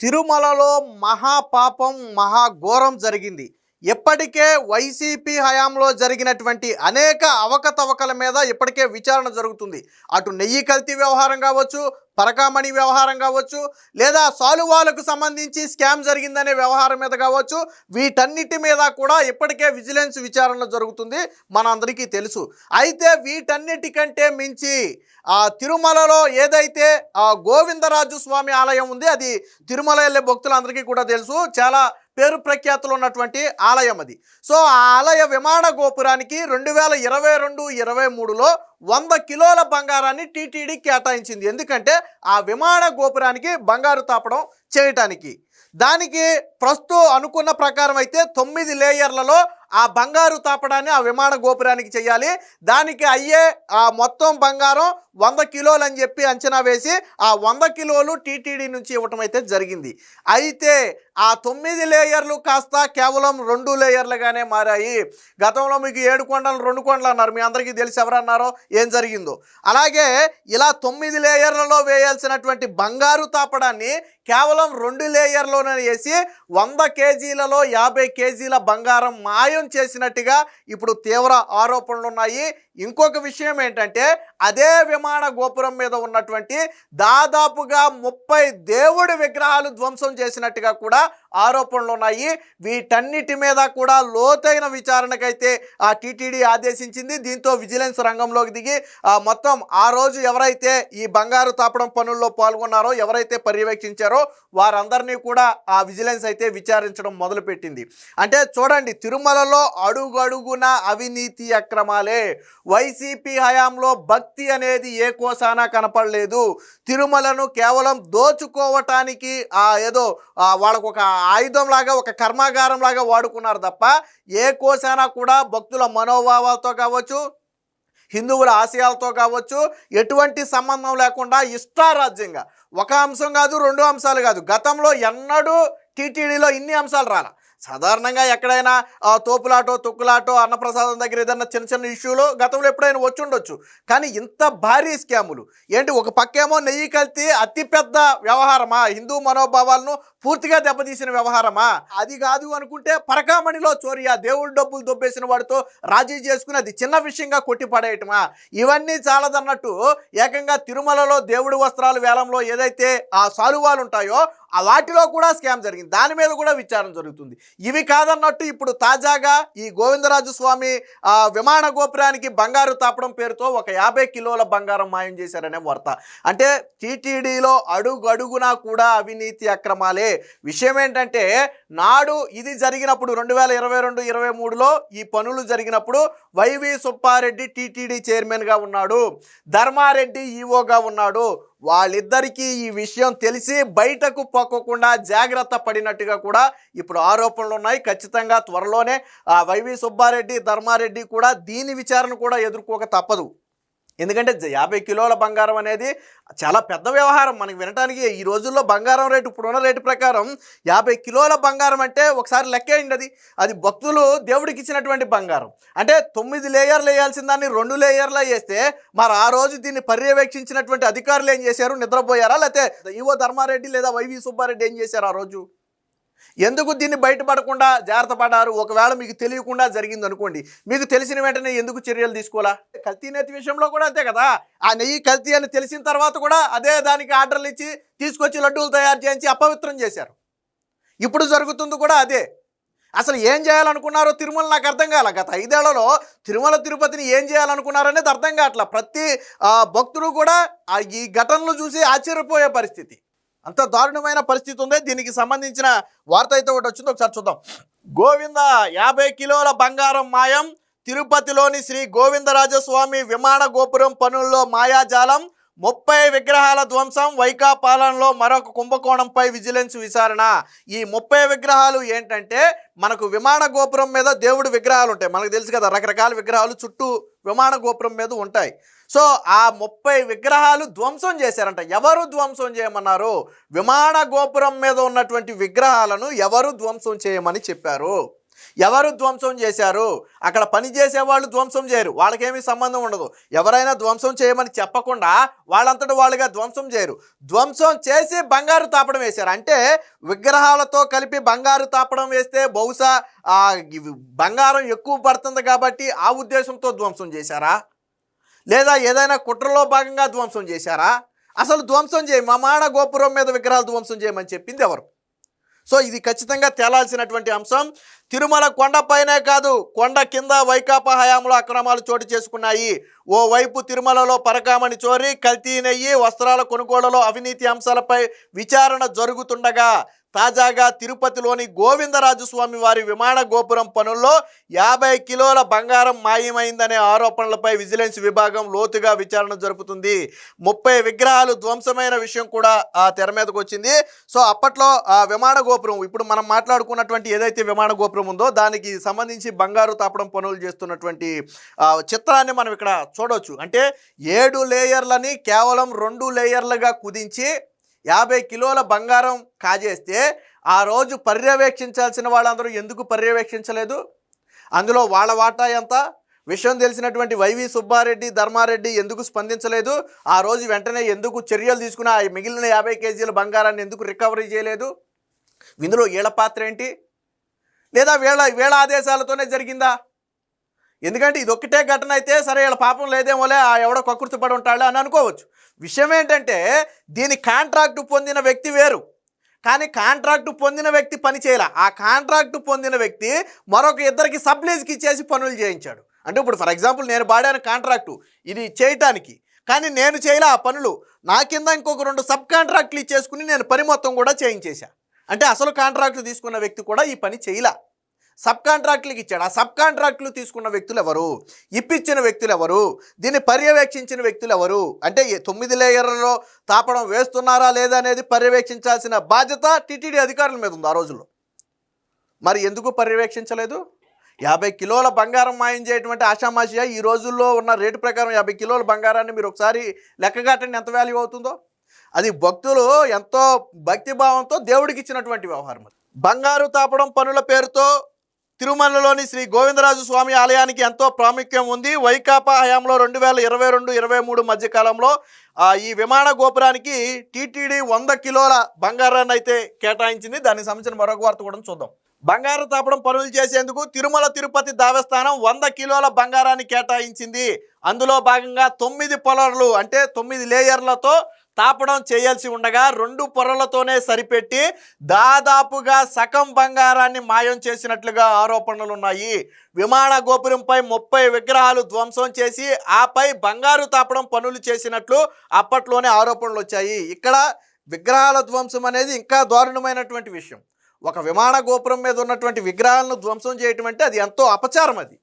తిరుమలలో మహాపాపం మహాఘోరం జరిగింది. ఇప్పటికే వైసీపీ హయాంలో జరిగినటువంటి అనేక అవకతవకల మీద ఇప్పటికే విచారణ జరుగుతుంది. అటు నెయ్యి కల్తీ వ్యవహారం కావచ్చు పరకామణి వ్యవహారం కావచ్చు లేదా సాలువాలకు సంబంధించి స్కామ్ జరిగిందనే వ్యవహారం మీద కావచ్చు వీటన్నిటి మీద కూడా ఇప్పటికే విజిలెన్స్ విచారణ జరుగుతుంది మనందరికీ తెలుసు. అయితే వీటన్నిటికంటే మించి ఆ తిరుమలలో ఏదైతే ఆ గోవిందరాజు స్వామి ఆలయం ఉంది అది తిరుమల వెళ్ళే భక్తులందరికీ కూడా తెలుసు చాలా పేరు ప్రఖ్యాతులు ఉన్నటువంటి ఆలయం అది. సో ఆ ఆలయ విమాన గోపురానికి రెండు వేల ఇరవై రెండు ఇరవై మూడులో వంద కిలోల బంగారాన్ని టీటీడీ కేటాయించింది. ఎందుకంటే ఆ విమాన గోపురానికి బంగారు తాపడం చేయటానికి. దానికి ప్రస్తుతం అనుకున్న ప్రకారం అయితే తొమ్మిది లేయర్లలో ఆ బంగారు తాపడాన్ని ఆ విమాన గోపురానికి చేయాలి. దానికి అయ్యే ఆ మొత్తం బంగారం వంద కిలోలు అని చెప్పి అంచనా వేసి ఆ వంద కిలోలు టీటీడీ నుంచి ఇవ్వటం అయితే జరిగింది. అయితే ఆ తొమ్మిది లేయర్లు కాస్త కేవలం రెండు లేయర్లుగానే మారాయి. గతంలో మీకు ఏడు కొండలు రెండు కొండలు అన్నారు. మీ అందరికీ తెలిసి ఎవరన్నారో ఏం జరిగిందో. అలాగే ఇలా తొమ్మిది లేయర్లలో వేయాల్సినటువంటి బంగారు తాపడాన్ని కేవలం రెండు లేయర్లోనే వేసి వంద కేజీలలో యాభై కేజీల బంగారం మాయం చేసినట్టుగా ఇప్పుడు తీవ్ర ఆరోపణలు ఉన్నాయి ఇంకొక విషయం ఏంటంటే అదే నిర్మాణ గోపురం మీద ఉన్నటువంటి దాదాపుగా ముప్పై దేవుడి విగ్రహాలు ధ్వంసం చేసినట్టుగా కూడా ఆరోపణలు ఉన్నాయి. వీటన్నిటి మీద కూడా లోతైన విచారణకైతే ఆ టీటీడీ ఆదేశించింది. దీంతో విజిలెన్స్ రంగంలోకి దిగి మొత్తం ఆ రోజు ఎవరైతే ఈ బంగారు తాపడం పనుల్లో పాల్గొన్నారో ఎవరైతే పర్యవేక్షించారో వారందరినీ కూడా ఆ విజిలెన్స్ అయితే విచారించడం మొదలుపెట్టింది. అంటే చూడండి తిరుమలలో అడుగడుగున అవినీతి అక్రమాలే. వైసీపీ హయాంలో భక్తి అనేది ఏ కోసానా కనపడలేదు. తిరుమలను కేవలం దోచుకోవటానికి ఆ ఏదో వాళ్ళకు ఒక ఆయుధం లాగా ఒక కర్మాగారం లాగా వాడుకున్నారు తప్ప ఏ కోశానా కూడా భక్తుల మనోభావాలతో కావచ్చు హిందువుల ఆశయాలతో కావచ్చు ఎటువంటి సంబంధం లేకుండా ఇష్టారాజ్యంగా. ఒక అంశం కాదు రెండు అంశాలు కాదు. గతంలో ఎన్నడూ టీటీడీలో ఇన్ని అంశాలు రాలా. సాధారణంగా ఎక్కడైనా ఆ, తోపులాటో తొక్కులాటో అన్నప్రసాదం దగ్గర ఏదైనా చిన్న చిన్న ఇష్యూలు గతంలో ఎప్పుడైనా వచ్చి ఉండొచ్చు. కానీ ఇంత భారీ స్కాములు. ఏంటి ఒక పక్కేమో నెయ్యి కల్తీ అతిపెద్ద వ్యవహారమా? హిందూ మనోభావాలను పూర్తిగా దెబ్బతీసిన వ్యవహారమా? అది కాదు అనుకుంటే పరకామణిలో చోరియా దేవుడి డబ్బులు దొబ్బేసిన వాడితో రాజీ చేసుకుని అది చిన్న విషయంగా కొట్టిపడేయటమా? ఇవన్నీ చాలదన్నట్టు ఏకంగా తిరుమలలో దేవుడి వస్త్రాలు వేలంలో ఏదైతే ఆ సాలువాలు ఉంటాయో వాటిలో కూడా స్కామ్ జరిగింది. దాని మీద కూడా విచారణ జరుగుతుంది. ఇవి కాదన్నట్టు ఇప్పుడు తాజాగా ఈ గోవిందరాజు స్వామి విమాన గోపురానికి బంగారు తాపడం పేరుతో ఒక యాభై కిలోల బంగారం మాయం చేశారనే వార్త. అంటే టీటీడీలో అడుగడుగునా కూడా అవినీతి అక్రమాలే. విషయం ఏంటంటే నాడు ఇది జరిగినప్పుడు రెండు వేల ఇరవై రెండు ఇరవై మూడులో ఈ పనులు జరిగినప్పుడు వైవి సుబ్బారెడ్డి టీటీడీ చైర్మన్గా ఉన్నాడు. ధర్మారెడ్డి ఈఓగా ఉన్నాడు. వాళ్ళిద్దరికీ ఈ విషయం తెలిసి బయటకు పొక్కకుండా జాగ్రత్త పడినట్టుగా కూడా ఇప్పుడు ఆరోపణలు ఉన్నాయి. ఖచ్చితంగా త్వరలోనే ఆ వైవి సుబ్బారెడ్డి ధర్మారెడ్డి కూడా దీని విచారణ కూడా ఎదుర్కోక తప్పదు. ఎందుకంటే యాభై కిలోల బంగారం అనేది చాలా పెద్ద వ్యవహారం. మనకి వినడానికి ఈ రోజుల్లో బంగారం రేటు ఇప్పుడున్న రేటు ప్రకారం యాభై కిలోల బంగారం అంటే ఒకసారి లెక్కేయండి అది. అది భక్తులు దేవుడికి ఇచ్చినటువంటి బంగారం. అంటే తొమ్మిది లేయర్లు వేయాల్సిన దాన్ని రెండు లేయర్లు వేస్తే మరి ఆ రోజు దీన్ని పర్యవేక్షించినటువంటి అధికారులు ఏం చేశారు? నిద్రపోయారా? లేకపోతే ఈవో ధర్మారెడ్డి లేదా వైవి సుబ్బారెడ్డి ఏం చేశారు ఆ రోజు? ఎందుకు దీన్ని బయటపడకుండా జాగ్రత్త పడారు ఒకవేళ మీకు తెలియకుండా జరిగింది అనుకోండి. మీకు తెలిసిన వెంటనే ఎందుకు చర్యలు తీసుకోవాలా? కల్తీ నెత్తి విషయంలో కూడా అంతే కదా. ఆ నెయ్యి కల్తీ అని తెలిసిన తర్వాత కూడా అదే దానికి ఆర్డర్లు ఇచ్చి తీసుకొచ్చి లడ్డూలు తయారు చేయించి అపవిత్రం చేశారు. ఇప్పుడు జరుగుతుంది కూడా అదే. అసలు ఏం చేయాలనుకున్నారో తిరుమల నాకు అర్థం కాల. గత ఐదేళ్ళలో తిరుమల తిరుపతిని ఏం చేయాలనుకున్నారనేది అర్థం కావట్లా. ప్రతి భక్తులు భక్తుడు కూడా ఆ ఈ ఘటనలు చూసి ఆశ్చర్యపోయే పరిస్థితి. అంత దారుణమైన పరిస్థితి ఉంది. దీనికి సంబంధించిన వార్త అయితే ఒకటి వచ్చింది. ఒకసారి చూద్దాం. గోవింద యాభై కిలోల బంగారం మాయం. తిరుపతిలోని శ్రీ గోవిందరాజస్వామి విమాన గోపురం పనుల్లో మాయాజాలం. ముప్పై విగ్రహాల ధ్వంసం. వైకా పాలనలో మరొక కుంభకోణంపై విజిలెన్స్ విచారణ. ఈ ముప్పై విగ్రహాలు ఏంటంటే మనకు విమాన గోపురం మీద దేవుడు విగ్రహాలు ఉంటాయి. మనకు తెలుసు కదా రకరకాల విగ్రహాలు చుట్టూ విమాన గోపురం మీద ఉంటాయి. సో ఆ ముప్పై విగ్రహాలు ధ్వంసం చేశారంట. ఎవరు ధ్వంసం చేయమన్నారు? విమాన గోపురం మీద ఉన్నటువంటి విగ్రహాలను ఎవరు ధ్వంసం చేయమని చెప్పారు? ఎవరు ధ్వంసం చేశారు? అక్కడ పని చేసే వాళ్ళు ధ్వంసం చేయరు. వాళ్ళకేమీ సంబంధం ఉండదు. ఎవరైనా ధ్వంసం చేయమని చెప్పకుండా వాళ్ళంతటి వాళ్ళుగా ధ్వంసం చేయరు. ధ్వంసం చేసి బంగారు తాపడం వేశారు. అంటే విగ్రహాలతో కలిపి బంగారు తాపడం వేస్తే బహుశా బంగారం ఎక్కువ పడుతుంది కాబట్టి ఆ ఉద్దేశంతో ధ్వంసం చేశారా? లేదా ఏదైనా కుట్రలో భాగంగా ధ్వంసం చేశారా? అసలు ధ్వంసం చేయి మమాణ గోపురం మీద విగ్రహాలు ధ్వంసం చేయమని చెప్పింది ఎవరు? సో ఇది ఖచ్చితంగా తేలాల్సినటువంటి అంశం. తిరుమల కొండపైనే కాదు కొండ కింద వైకాపా హయాంలో అక్రమాలు చోటు చేసుకున్నాయి. ఓ వైపు తిరుమలలో పరకామణి చోరీ కల్తీ నెయ్యి వస్త్రాల కొనుగోలులో అవినీతి అంశాలపై విచారణ జరుగుతుండగా తాజాగా తిరుపతిలోని గోవిందరాజు స్వామి వారి విమాన గోపురం పనుల్లో యాభై కిలోల బంగారం మాయమైందనే ఆరోపణలపై విజిలెన్స్ విభాగం లోతుగా విచారణ జరుపుతుంది. ముప్పై విగ్రహాలు ధ్వంసమైన విషయం కూడా ఆ తెర మీదకు వచ్చింది. సో అప్పట్లో ఆ విమాన గోపురం ఇప్పుడు మనం మాట్లాడుకున్నటువంటి ఏదైతే విమాన గోపురం ఉందో దానికి సంబంధించి బంగారు తాపడం పనులు చేస్తున్నటువంటి చిత్రాన్ని మనం ఇక్కడ చూడవచ్చు అంటే ఏడు లేయర్లని కేవలం రెండు లేయర్లుగా కుదించి యాభై కిలోల బంగారం కాజేస్తే ఆ రోజు పర్యవేక్షించాల్సిన వాళ్ళందరూ ఎందుకు పర్యవేక్షించలేదు? అందులో వాళ్ళ వాటా ఎంత? విషయం తెలిసినటువంటి వైవి సుబ్బారెడ్డి ధర్మారెడ్డి ఎందుకు స్పందించలేదు? ఆ రోజు వెంటనే ఎందుకు చర్యలు తీసుకుని ఆ మిగిలిన యాభై కేజీల బంగారాన్ని ఎందుకు రికవరీ చేయలేదు? ఇందులో వీళ్ళ పాత్ర ఏంటి? లేదా వీళ్ళ వీళ్ళ ఆదేశాలతోనే జరిగిందా? ఎందుకంటే ఇది ఒక్కటే ఘటన అయితే సరే వీళ్ళ పాపం లేదేమోలే ఆ ఎవడో కకృతి పడి ఉంటాడు అని అనుకోవచ్చు. విషయం ఏంటంటే దీని కాంట్రాక్టు పొందిన వ్యక్తి వేరు. కానీ కాంట్రాక్ట్ పొందిన వ్యక్తి పని చేయాల. ఆ కాంట్రాక్ట్ పొందిన వ్యక్తి మరొక ఇద్దరికి సబ్లీజ్కి ఇచ్చేసి పనులు చేయించాడు. అంటే ఇప్పుడు ఫర్ ఎగ్జాంపుల్ నేను వాడాను కాంట్రాక్టు ఇది చేయటానికి. కానీ నేను చేయలే ఆ పనులు. నా కింద ఇంకొక రెండు సబ్ కాంట్రాక్ట్లు ఇచ్చేసుకుని నేను పని మొత్తం కూడా చేయించేశా. అంటే అసలు కాంట్రాక్ట్ తీసుకున్న వ్యక్తి కూడా ఈ పని చేయలే. సబ్ కాంట్రాక్టులకు ఇచ్చాడు ఆ సబ్ కాంట్రాక్టులు తీసుకున్న వ్యక్తులు ఎవరు ఇప్పించిన వ్యక్తులు ఎవరు దీన్ని పర్యవేక్షించిన వ్యక్తులు ఎవరు అంటే తొమ్మిది లేయర్లలో తాపడం వేస్తున్నారా లేదా అనేది పర్యవేక్షించాల్సిన బాధ్యత టీటీడీ అధికారుల మీద ఉంది ఆ రోజుల్లో. మరి ఎందుకు పర్యవేక్షించలేదు? యాభై కిలోల బంగారం మాయం చేయటువంటి ఆషామాషియా ఈ రోజుల్లో ఉన్న రేటు ప్రకారం యాభై కిలోల బంగారాన్ని మీరు ఒకసారి లెక్కగట్టండి ఎంత వాల్యూ అవుతుందో. అది భక్తులు ఎంతో భక్తిభావంతో దేవుడికి ఇచ్చినటువంటి వ్యవహారం బంగారు తాపడం పనుల పేరుతో తిరుమలలోని శ్రీ గోవిందరాజు స్వామి ఆలయానికి ఎంతో ప్రాముఖ్యం ఉంది. వైకాపా హయాంలో రెండు వేల ఇరవై రెండు ఇరవై మూడు మధ్యకాలంలో ఈ విమాన గోపురానికి టీటీడీ వంద కిలోల బంగారాన్ని అయితే కేటాయించింది. దానికి సంబంధించిన మరొక వార్త కూడా చూద్దాం. బంగారు తాపడం పనులు చేసేందుకు తిరుమల తిరుపతి దేవస్థానం వంద కిలోల బంగారాన్ని కేటాయించింది. అందులో భాగంగా తొమ్మిది పొలర్లు అంటే తొమ్మిది లేయర్లతో తాపడం చేయాల్సి ఉండగా రెండు పొరలతోనే సరిపెట్టి దాదాపుగా సగం బంగారాన్ని మాయం చేసినట్లుగా ఆరోపణలు ఉన్నాయి. విమాన గోపురంపై ముప్పై విగ్రహాలు ధ్వంసం చేసి ఆపై బంగారు తాపడం పనులు చేసినట్లు అప్పట్లోనే ఆరోపణలు వచ్చాయి. ఇక్కడ విగ్రహాల ధ్వంసం అనేది ఇంకా దారుణమైనటువంటి విషయం. ఒక విమాన గోపురం మీద ఉన్నటువంటి విగ్రహాలను ధ్వంసం చేయటం అంటే అది ఎంతో అపచారం అది.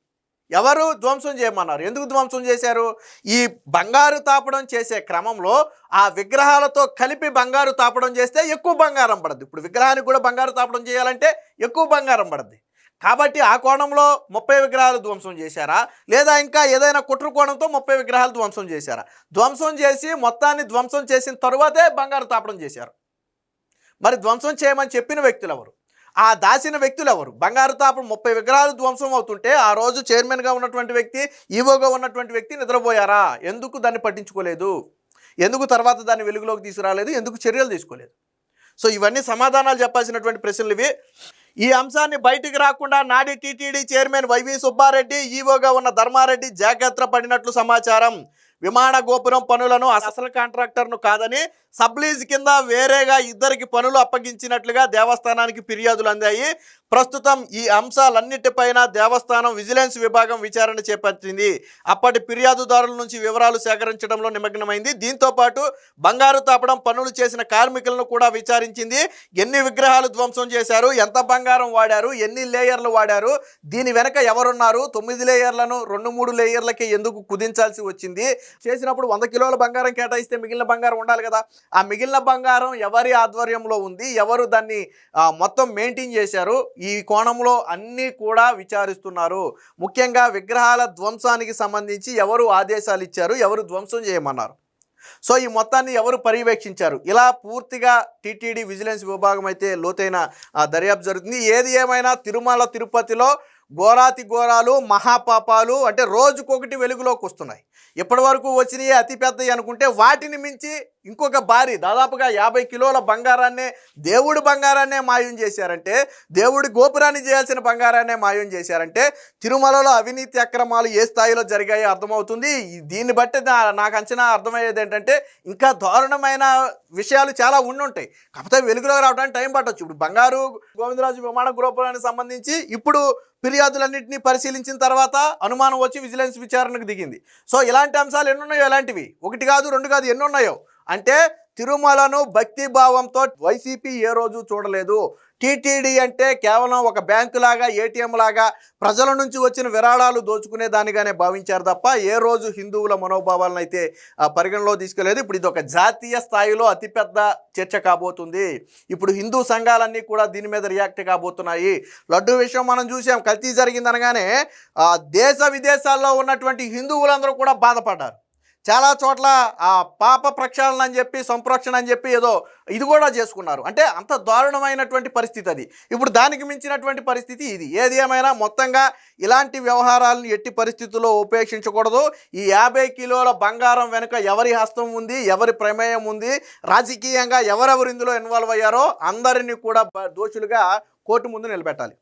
ఎవరు ధ్వంసం చేయమన్నారు? ఎందుకు ధ్వంసం చేశారు? ఈ బంగారు తాపడం చేసే క్రమంలో ఆ విగ్రహాలతో కలిపి బంగారు తాపడం చేస్తే ఎక్కువ బంగారం పడద్దు. ఇప్పుడు విగ్రహానికి కూడా బంగారు తాపడం చేయాలంటే ఎక్కువ బంగారం పడద్ది. కాబట్టి ఆ కోణంలో ముప్పై విగ్రహాలు ధ్వంసం చేశారా? లేదా ఇంకా ఏదైనా కుట్ర కోణంతో ముప్పై విగ్రహాలు ధ్వంసం చేశారా? ధ్వంసం చేసి మొత్తాన్ని ధ్వంసం చేసిన తరువాతే బంగారు తాపడం చేశారు. మరి ధ్వంసం చేయమని చెప్పిన వ్యక్తులు ఎవరు? ఆ దాచిన వ్యక్తులు ఎవరు బంగారు తాపడం ముప్పై విగ్రహాలు ధ్వంసం అవుతుంటే ఆ రోజు చైర్మన్గా ఉన్నటువంటి వ్యక్తి ఈవోగా ఉన్నటువంటి వ్యక్తి నిద్రపోయారా? ఎందుకు దాన్ని పట్టించుకోలేదు? ఎందుకు తర్వాత దాన్ని వెలుగులోకి తీసుకురాలేదు? ఎందుకు చర్యలు తీసుకోలేదు? సో ఇవన్నీ సమాధానాలు చెప్పాల్సినటువంటి ప్రశ్నలు ఇవి. ఈ అంశాన్ని బయటికి రాకుండా నాడి టీటీడీ చైర్మన్ వైవి సుబ్బారెడ్డి ఈవోగా ఉన్న ధర్మారెడ్డి జాగ్రత్త పడినట్లు సమాచారం. విమాన గోపురం పనులను అసలు కాంట్రాక్టర్ను కాదని సబ్లీజ్ కింద వేరేగా ఇద్దరికి పనులు అప్పగించినట్లుగా దేవస్థానానికి ఫిర్యాదులు అందాయి. ప్రస్తుతం ఈ అంశాలన్నిటిపైన దేవస్థానం విజిలెన్స్ విభాగం విచారణ చేపట్టింది. అప్పటి ఫిర్యాదుదారుల నుంచి వివరాలు సేకరించడంలో నిమగ్నమైంది. దీంతో పాటు బంగారు తాపడం పనులు చేసిన కార్మికులను కూడా విచారించింది. ఎన్ని విగ్రహాలు ధ్వంసం చేశారు? ఎంత బంగారం వాడారు? ఎన్ని లేయర్లు వాడారు? దీని వెనక ఎవరున్నారు? తొమ్మిది లేయర్లను రెండు మూడు లేయర్లకి ఎందుకు కుదించాల్సి వచ్చింది? చేసినప్పుడు వంద కిలోల బంగారం కేటాయిస్తే మిగిలిన బంగారం ఉండాలి కదా. ఆ మిగిలిన బంగారం ఎవరి ఆధ్వర్యంలో ఉంది? ఎవరు దాన్ని మొత్తం మెయింటైన్ చేశారు? ఈ కోణంలో అన్నీ కూడా విచారిస్తున్నారు. ముఖ్యంగా విగ్రహాల ధ్వంసానికి సంబంధించి ఎవరు ఆదేశాలు ఇచ్చారు ఎవరు ధ్వంసం చేయమన్నారు. సో ఈ మొత్తాన్ని ఎవరు పర్యవేక్షించారు? ఇలా పూర్తిగా టీటీడీ విజిలెన్స్ విభాగం అయితే లోతైన ఆ, దర్యాప్తు జరుగుతుంది. ఏది ఏమైనా తిరుమల తిరుపతిలో ఘోరాతి ఘోరాలు మహాపాపాలు అంటే రోజుకొకటి వెలుగులోకి వస్తున్నాయి. ఇప్పటి వరకు వచ్చినాయి అతిపెద్దవి అనుకుంటే వాటిని మించి ఇంకొక భారీ దాదాపుగా యాభై కిలోల బంగారాన్నే దేవుడి బంగారాన్నే మాయం చేశారంటే దేవుడి గోపురాన్ని చేయాల్సిన బంగారాన్నే మాయం చేశారంటే తిరుమలలో అవినీతి అక్రమాలు ఏ స్థాయిలో జరిగాయో అర్థమవుతుంది. దీన్ని బట్టి నా- నాకు అంచనా అర్థమయ్యేది ఏంటంటే ఇంకా దారుణమైన విషయాలు చాలా ఉండుంటాయి. కాకపోతే వెలుగులోకి రావడానికి టైం పట్టచ్చు. ఇప్పుడు బంగారు గోవిందరాజు విమాన గృహపురానికి సంబంధించి ఇప్పుడు ఫిర్యాదులన్నింటినీ పరిశీలించిన తర్వాత అనుమానం వచ్చి విజిలెన్స్ విచారణకు దిగింది. సో ఇలాంటి అంశాలు ఎన్నున్నాయో ఎలాంటివి? ఒకటి కాదు రెండు కాదు ఎన్నున్నాయో అంటే తిరుమలను భక్తిభావంతో వైసీపీ ఏ రోజు చూడలేదు. టీటీడీ అంటే కేవలం ఒక బ్యాంకు లాగా ఏటీఎం లాగా ప్రజల నుంచి వచ్చిన విరాళాలు దోచుకునే దానిగానే భావించారు తప్ప ఏ రోజు హిందువుల మనోభావాలను అయితే ఆ, పరిగణలో తీసుకోలేదు. ఇప్పుడు ఇది ఒక జాతీయ స్థాయిలో అతిపెద్ద చర్చ కాబోతుంది. ఇప్పుడు హిందూ సంఘాలన్నీ కూడా దీని మీద రియాక్ట్ కాబోతున్నాయి. లడ్డు విషయం మనం చూసాం. కల్తీ జరిగిందనగానే ఆ, దేశ విదేశాల్లో ఉన్నటువంటి హిందువులందరూ కూడా బాధపడ్డారు. చాలా చోట్ల ఆ పాప ప్రక్షాళన అని చెప్పి సంప్రోక్షణ అని చెప్పి ఏదో ఇది కూడా చేసుకున్నారు. అంటే అంత దారుణమైనటువంటి పరిస్థితి అది. ఇప్పుడు దానికి మించినటువంటి పరిస్థితి ఇది. ఏది ఏమైనా మొత్తంగా ఇలాంటి వ్యవహారాలను ఎట్టి పరిస్థితుల్లో ఉపేక్షించకూడదు. ఈ యాభై కిలోల బంగారం వెనుక ఎవరి హస్తం ఉంది ఎవరి ప్రమేయం ఉంది రాజకీయంగా ఎవరెవరు ఇందులో ఇన్వాల్వ్ అయ్యారో అందరినీ కూడా దోషులుగా కోర్టు ముందు నిలబెట్టాలి.